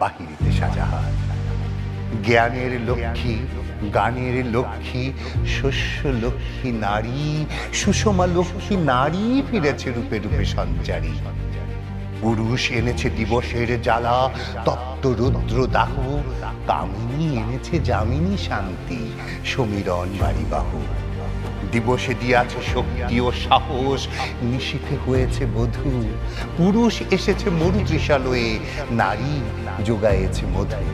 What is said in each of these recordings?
বাহিরিতে সাজাহার। জ্ঞানের লক্ষ্মী, গানের লক্ষ্মী, শস্য লক্ষ্মী নারী, সুষমা লক্ষ্মী নারী ফিরেছে রূপে রূপে সঞ্চারী। পুরুষ এনেছে দিবসের জ্বালা, তপ্ত রুদ্র দাহ, কামিনী এনেছে যামিনী শান্তি, সমীরণ বাড়িবাহ। দিবসে দিয়াছে শক্তি ও সাহস। নিশীথে হয়েছে বধূ। পুরুষ এসেছে মরুতৃষালয়ে নারী যোগায়েছে মধু।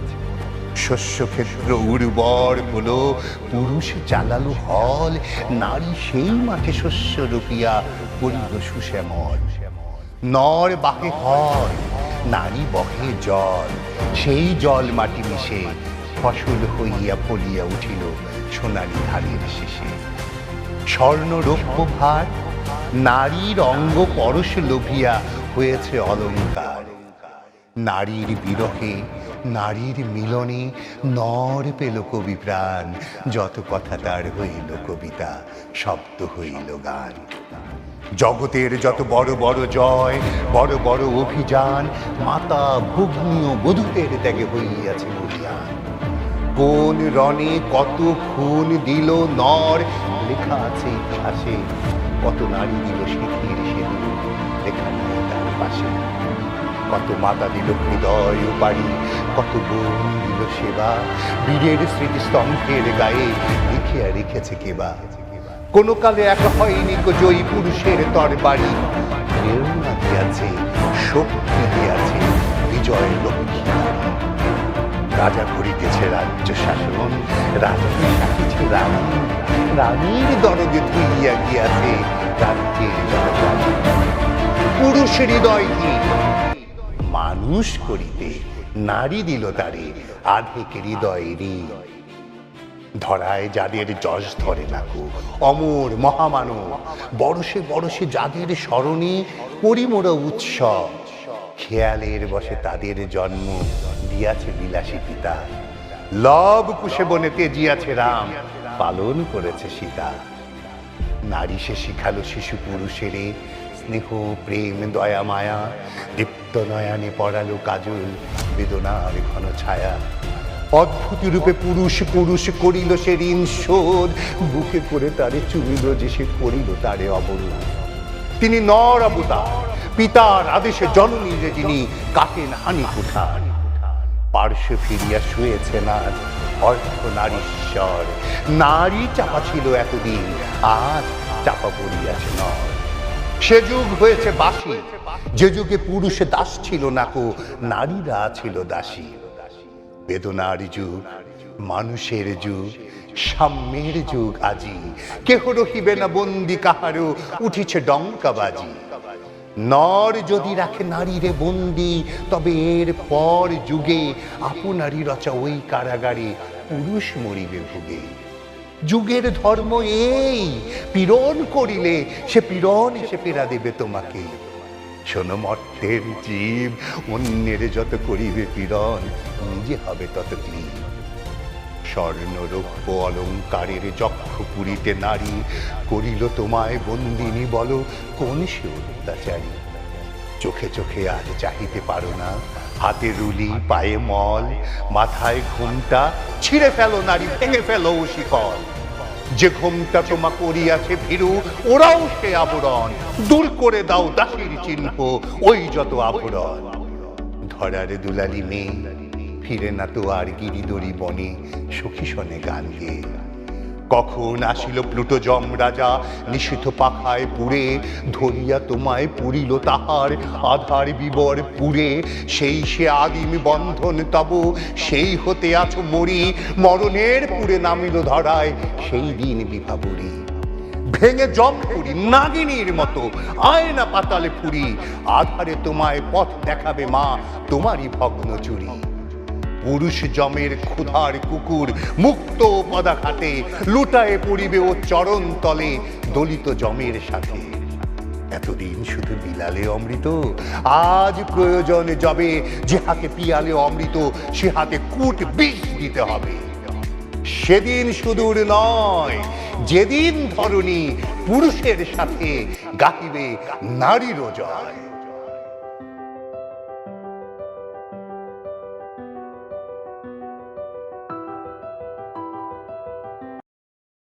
শস্যক্ষেত্র উর্বর হলো, পুরুষ চালালো হল, নারী সেই মাঠে শস্য রুপিয়া করিল সুশ্যামল। নর বাহে হল নারী বহে জল, সেই জল মাটি মিশে ফসল হইয়া ফলিয়া উঠিল সোনালি ধারের শেষে। স্বর্ণ রৌপ্য ভার নারীর অঙ্গ পরশ লোভিয়া হয়েছে অলঙ্কার। নারীর বিরহে, নারীর মিলনে নর পেল কবি প্রাণ। যত কথা তার হইল কবিতা, শব্দ হইল গান। জগতের যত বড় বড় জয়, বড় বড় অভিযান, মাতা ভগ্নী ও বধূদের ত্যাগে হইয়াছে বলিয়ান। কোন রণে কত খুন দিল নর। লেখা আছে ইতিহাসে, কত নারী দিল শিথির সেতু। লেখা নেই তার পাশে, কত মাতা দিল হৃদয় বাড়ি কত বোন দিল সেবা। বীরের স্মৃতিস্তম্ভের গায়ে লিখিয়া রেখেছে কেবা কোনো কালে এক হয়নি জয়ী পুরুষের তরবারি। প্রেরণা দিয়াছে, শক্তি দিয়াছে বিজয় লক্ষ্মী। রাজা করিতেছে রাজ্য শাসন রাজাকে শাসিছে রানী। রানীর দরদে ধুইয়া গিয়াছে রাজ্যের জনজাতি পুরুষ হৃদয়হীন মানুষ করিতে নারী দিল তারে আধেক হৃদয়েরই ধরায় যাদের যশ ধরে নাকো অমর মহামানব। বরসে বরসে যাদের স্মরণে পরিমোরা উৎসব। খেয়ালের বসে তাদের জন্ম দিয়াছে বিলাসী পিতা। লব কুশে বনেতে জিয়াছে রাম, পালন করেছে সীতা। নারী সে শিখালো শিশু পুরুষেরে, স্নেহ, প্রেম, দয়া, মায়া। দীপ্ত নয়নে পড়ালো কাজল, বেদনার ঘন ছায়া। অদ্ভুত রূপে পুরুষ পুরুষ করিল সে ঋণ শোধ। বুকে করে তারে চুমিল যে সে করিল তারে অবরোধ। তিনি নর অবতার। পিতার আদেশে জননী যে যিনি কাটেন হানি কুঠার পার্শ্বে ফিরিয়া শুয়েছে না অর্থ নারীশ্বর নারী চাপা ছিল এতদিন, আজ চাপা পড়িয়াছে নর সে যুগ হয়েছে বাসি, যে যুগে পুরুষে দাস ছিল না কো, নারীরা ছিল দাসী। বেদনার যুগ, মানুষের যুগ, সাম্যের যুগ আজি। কেহ রহিবে না বন্দি, কাহারও উঠিছে ডঙ্কাবাজি। নর যদি রাখে নারীরে বন্দি, তবে এর পর যুগে আপনারই রচা ওই কারাগারে পুরুষ মরিবে ভুগে। যুগের ধর্ম এই, পীড়ন করিলে সে পীড়ন এসে পেরা দেবে তোমাকে। শোনো মর্তের জীব, অন্যের যত করিবে পীড়ন, নিজে হবে তত ক্লীন। স্বর্ণ, রৌপ্য, অলঙ্কারের যক্ষ পুরীতে নারী করিল তোমায় বন্দিনী বলো, কোন সে অত্যাচারী? চোখে চোখে আজ চাহিতে পারো না, হাতে রুলি, পায়ে মল, মাথায় ঘুমটা, ছিঁড়ে ফেলো নারী, ভেঙে ফেলো শিকল। যে ঘুমটা তোমা করিয়াছে ভীরু, ওরাও সে আবরণ। দূর করে দাও দাসির চিহ্ন, ওই যত আবরণ। ধরার দুলালি মেয়ে ফিরে না তো আর গিরিদরি বনে সখী শনে গান গেয়ে কখন আসিল প্লুটো যম রাজা নিষিদ্ধ পাখায় পুরে ধরিয়া তোমায় পুরিল তাহার আধার বিবর পুরে। সেই সে আদিম বন্ধন তব, সেই হতে আছো মরি, মরণের পুরে নামিল ধরায়, সেই দিন বিভাবরী। ভেঙে জম পুরি নাগিনীর মতো, আয়না পাতালে ফুরি, আধারে তোমায় পথ দেখাবে মা, তোমারই ভগ্ন চুরি পুরুষ জমের ক্ষুধার কুকুর মুক্ত পদাঘাতে লুটায়ে পড়িবে ও চরণ তলে দলিত জমের সাথে। এতদিন শুধু বিলালে অমৃত, আজ প্রয়োজন যবে যে হাতে পিয়ালে অমৃত সে হাতে কুট বিষ দিতে হবে। সেদিন সুদূর নয়, যেদিন ধরনী পুরুষের সাথে গাহিবে নারীরও জয়।